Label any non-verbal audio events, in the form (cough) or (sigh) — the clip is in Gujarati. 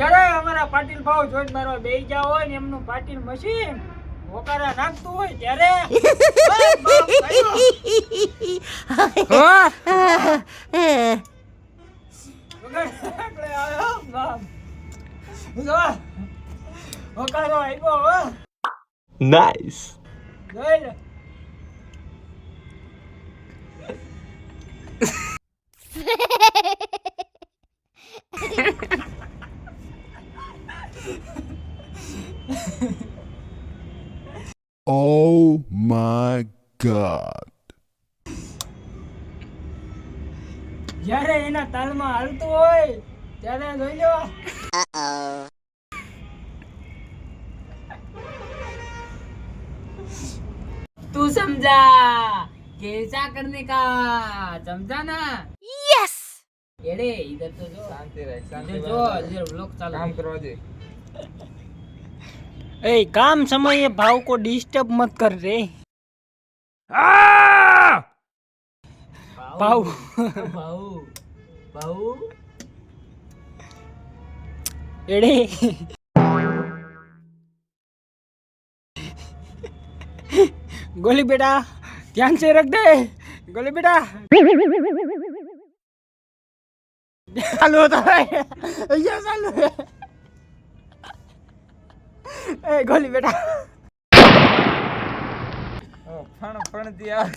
જ્યારે અમારા પાટીલ ભાવ જોઈને મારો બેહી ગયા હોય ને એમનું પાટીલ મશીન હોકારા નાખતું હોય ત્યારે ઓય (laughs) Oh my god. જ્યારે એના તાલમાં હાલતું હોય ત્યારે જોઈ લેવા તું સમજા કેસા કરને કા સમજા ના? યસ એડે ઇધર તો જો. શાંતિ રાખ શાંતિ જો જો બ્લોક ચાલુ કામ કરવા દે. ए काम समय भाव को डिस्टर्ब मत कर रे। भाव। भाव भाव एड़े। गोली बेटा ध्यान से रख दे। गोली बेटा। चालू होता है। ये चालू है। એ ગોલી બેટા. ઓ ફણ ફણ દિયા